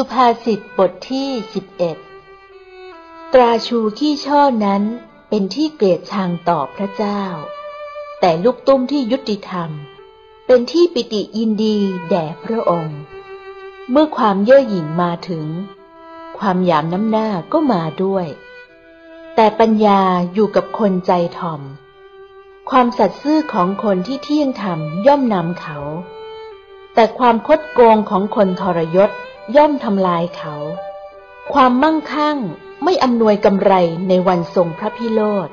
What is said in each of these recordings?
สุภาษิตบทที่สิบเอ็ดตราชูขี้ช่อนั้นเป็นที่เกลียดชังต่อพระเจ้า แต่ลูกตุ้มที่ยุติธรรม เป็นที่ปิติยินดีแด่พระองค์ เมื่อความเย่อหยิ่งมาถึง ความหยามน้ำหน้าก็มาด้วย แต่ปัญญาอยู่กับคนใจถ่อม ความสัตย์ซื่อของคนที่เที่ยงธรรมย่อมนำเขา แต่ความคดโกงของคนทรยศ ย่อมทำลายเขา ความมั่งคั่งไม่อำนวยกำไรในวันทรงพระพิโรธ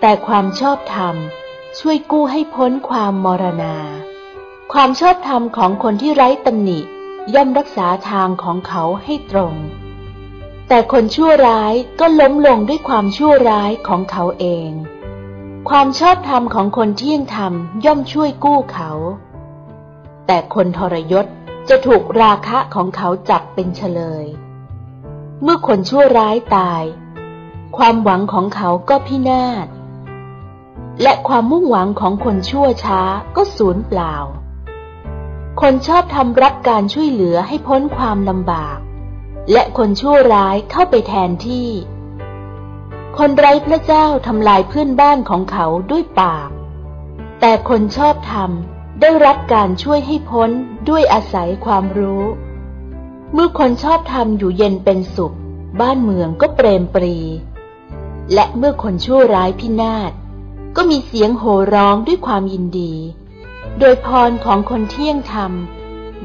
แต่ความชอบธรรมช่วยกู้ให้พ้นความมรณา ความชอบธรรมของคนที่ไร้ตำหนิย่อมรักษาทางของเขาให้ตรง แต่คนชั่วร้ายก็ล้มลงด้วยความชั่วร้ายของเขาเอง ความชอบธรรมของคนเที่ยงธรรมย่อมช่วยกู้เขา แต่คนทรยศ จะถูกราคะของเขาจับเป็นเฉลย เมื่อคนชั่วร้ายตาย ความหวังของเขาก็พินาศ และความมุ่งหวังของคนชั่วช้าก็สูญเปล่า คนชอบทำรับการช่วยเหลือให้พ้นความลำบาก และคนชั่วร้ายเข้าไปแทนที่ คนไร้พระเจ้าทำลายเพื่อนบ้านของเขาด้วยปาก แต่คนชอบทำ ได้รับการช่วยให้พ้นด้วยอาศัยความรู้ เมื่อคนชอบทำอยู่เย็นเป็นสุข บ้านเมืองก็เปรมปรี และเมื่อคนชั่วร้ายพินาศก็มีเสียงโห่ร้องด้วยความยินดี โดยพรของคนเที่ยงธรรม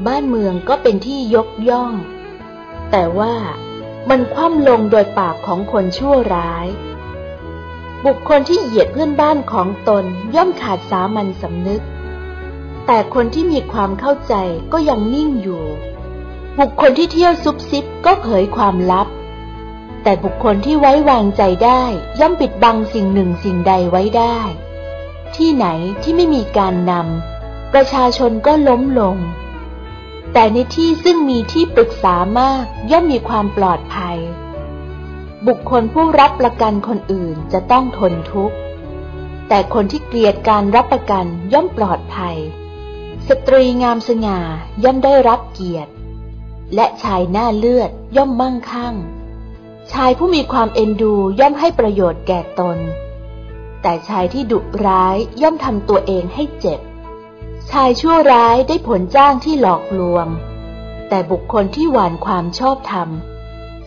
บ้านเมืองก็เป็นที่ยกย่อง แต่ว่ามันคว่ำลงโดยปากของคนชั่วร้าย บุคคลที่เหยียดเพื่อนบ้านของตนย่อมขาดสามัญสำนึก แต่คนที่มีความเข้าใจก็ยังนิ่งอยู่ บุคคลที่เที่ยวซุบซิบก็เผยความลับ แต่บุคคลที่ไว้วางใจได้ย่อมปิดบังสิ่งหนึ่งสิ่งใดไว้ได้ ที่ไหนที่ไม่มีการนำประชาชนก็ล้มลง แต่ในที่ซึ่งมีที่ปรึกษามากย่อมมีความปลอดภัย บุคคลผู้รับประกันคนอื่นจะต้องทนทุกข์แต่คนที่เกลียดการรับประกันย่อมปลอดภัย สตรีงามสง่าย่อมได้รับเกียรติ และชายหน้าเลือดย่อมมั่งคั่ง ชายผู้มีความเอ็นดูย่อมให้ประโยชน์แก่ตน แต่ชายที่ดุร้ายย่อมทำตัวเองให้เจ็บ ชายชั่วร้ายได้ผลจ้างที่หลอกลวง แต่บุคคลที่หวานความชอบธรรม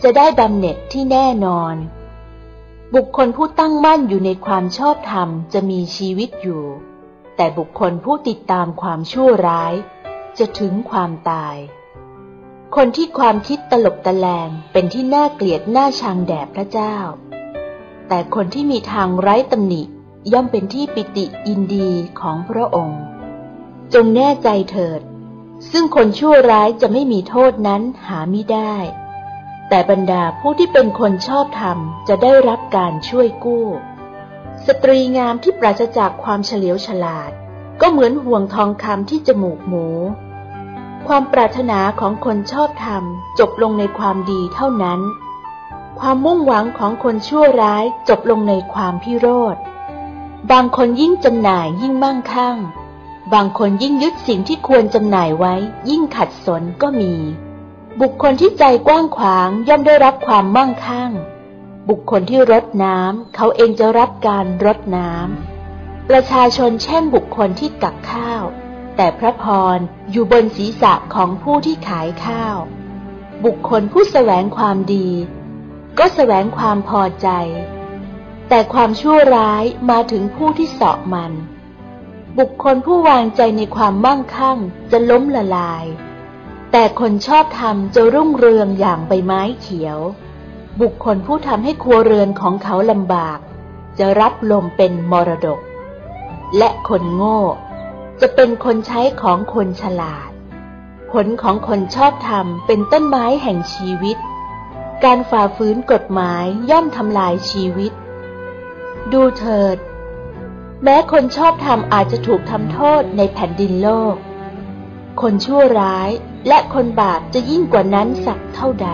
จะได้บำเหน็จที่แน่นอน บุคคลผู้ตั้งมั่นอยู่ในความชอบธรรมจะมีชีวิตอยู่ แต่บุคคลผู้ติดตามความชั่วร้าย จะถึงความตาย คนที่ความคิดตลบตะแลงเป็นที่น่าเกลียดน่าชังแด่พระเจ้า แต่คนที่มีทางไร้ตำหนิย่อมเป็นที่ปิติอินดีของพระองค์ จงแน่ใจเถิด ซึ่งคนชั่วร้ายจะไม่มีโทษนั้นหาไม่ได้ แต่บรรดาผู้ที่เป็นคนชอบธรรมจะได้รับการช่วยกู้ สตรีงามที่ปราศจากความเฉลียวฉลาด ก็เหมือนห่วงทองคำที่จมูกหมู ความปรารถนาของคนชอบธรรมจบลงในความดีเท่านั้น ความมุ่งหวังของคนชั่วร้ายจบลงในความพิโรธ บางคนยิ่งจำหน่ายยิ่งมั่งคั่ง บางคนยิ่งยึดสิ่งที่ควรจำหน่ายไว้ ยิ่งขัดสนก็มี บุคคลที่ใจกว้างขวางย่อมได้รับความมั่งคั่ง บุคคลที่รดน้ำเขาเองจะรับการรดน้ำประชาชนแช่งบุคคลที่ตักข้าว แต่พระพรอยู่บนศีรษะของผู้ที่ขายข้าว บุคคลผู้แสวงความดี ก็แสวงความพอใจ แต่ความชั่วร้ายมาถึงผู้ที่เสาะมัน บุคคลผู้วางใจในความมั่งคั่งจะล้มละลาย แต่คนชอบธรรมจะรุ่งเรืองอย่างใบไม้เขียว บุคคลผู้ทำให้ครัวเรือนของเขาลำบาก จะรับลมเป็นมรดก และคนโง่ จะเป็นคนใช้ของคนฉลาด ผลของคนชอบธรรมเป็นต้นไม้แห่งชีวิต การฝ่าฝืนกฎหมายย่อมทำลายชีวิต ดูเถิด แม้คนชอบธรรมอาจจะถูกทำโทษในแผ่นดินโลก คนชั่วร้ายและคนบาปจะยิ่งกว่านั้นสักเท่าใด